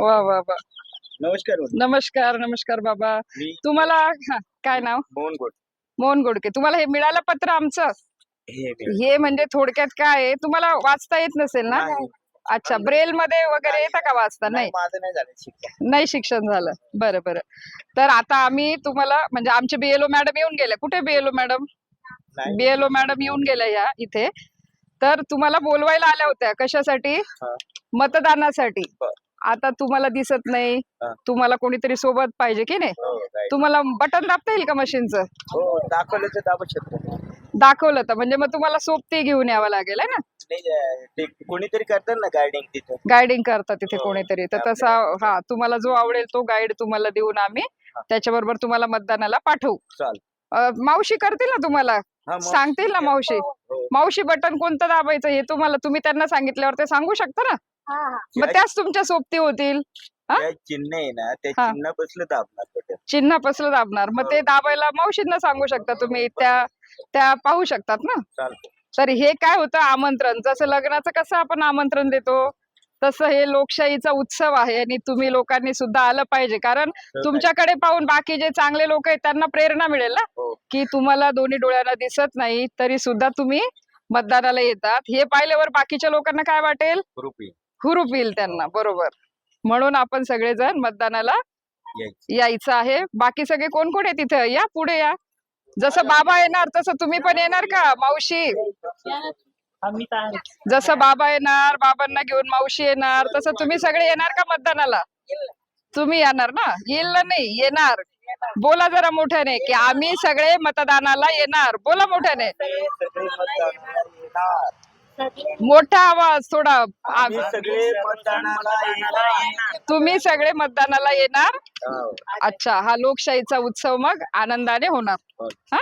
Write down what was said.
वा वा वा. नमस्कार. नमस्कार नमस्कार बाबा. मी तुम्हाला हा, काय नाव? मोहन गोड मोहन गोडके. तुम्हाला हे मिळालं पत्र आमचं? हे मी. हे म्हणजे थोडक्यात काय आहे? तुम्हाला वाचता येत नसेल ना? नाही. अच्छा ब्रेल मध्ये वगैरे येतं का वाचता? नाही. नाही माझं नाही झालं शिक्षण. नाही शिक्षण झालं. बरं बरं. तर आता आम्ही तुम्हाला म्हणजे आमचे बीएलओ मॅडम येऊन गेले कुठे बीएलओ मॅडम? नाही. बीएलओ मॅडम येऊन गेल्या या इथे. तर तुम्हाला बोलवायला आल्या होत्या. कशासाठी? हा. मतदानासाठी. बर. आता तुम्हाला दिसत नाही. हा. तुम्हाला कोणीतरी सोबत पाहिजे की नाही? हो, right. तुम्हाला बटन दाबता येईल का मशीनचं? हो दाखवलं तर दाबू शकतो. दाखवलं तर. म्हणजे मग तुम्हाला सोबती घेऊन यावं लागेल है ना? नाही अं, ते कोणीतरी करतात ना गार्डिंग तिथं. गायडिंग करतात तिथे हो, कोणीतरी. तर आपल्या- तसा हा तुम्हाला जो आवडेल तो गाईड तुम्हाला देऊन आम्ही हा. त्याच्याबरोबर तुम्हाला मतदानाला पाठवू. चाल अं, मावशी करतील ना तुम्हाला? हा मग सांगतील ना मावशी? हो. मावशी बटन कोणतं दाबायचं हे तुम्हाला तुम्ही त्यांना सांगितल्यावर ते सांगू शकता ना? मग त्याच तुमच्या सोबती होतील. हा? चिन्ह आहे ना त्या हा. चिन्ह बसलं दाबणार बटन चिन्ह पसलं दाबणार. मग ते हो. दाबायला मावशींना सांगू शकता तुम्ही. त्या त्या पाहू शकतात ना? चालतं तर हे काय होतं आमंत्रण? जसं लग्नाचं कसं आपण आमंत्रण देतो तसं हे लोकशाहीचा उत्सव आहे आणि तुम्ही लोकांनी सुद्धा आलं पाहिजे. कारण तुमच्याकडे पाहून बाकी जे चांगले लोक आहेत त्यांना प्रेरणा मिळेल ना? हो. की तुम्हाला दोन्ही डोळ्यांना दिसत नाही तरी सुद्धा तुम्ही मतदानाला येतात. हे पाहिल्यावर बाकीच्या लोकांना काय वाटेल? हुरूप येईल त्यांना बरोबर. म्हणून आपण सगळेजण मतदानाला यायचं आहे. बाकी सगळे कोण कोण आहे तिथं? या पुढे या. जसं बाबा येणार तसं तुम्ही पण येणार का मावशी? जसं बाबा येणार बाबांना घेऊन मावशी येणार तसं तुम्ही सगळे येणार का मतदानाला? तुम्ही येणार ना? येईल ना नाही? येणार. बोला जरा मोठ्याने की आम्ही सगळे मतदानाला येणार. बोला मोठ्याने. सगळे मतदानाला येणार. मोठा आवाज थोडा सगळे मतदानाला येणार तुम्ही सगळे मतदानाला येणार हो. अच्छा हा लोकशाहीचा उत्सव मग आनंदाने होणार हो. हा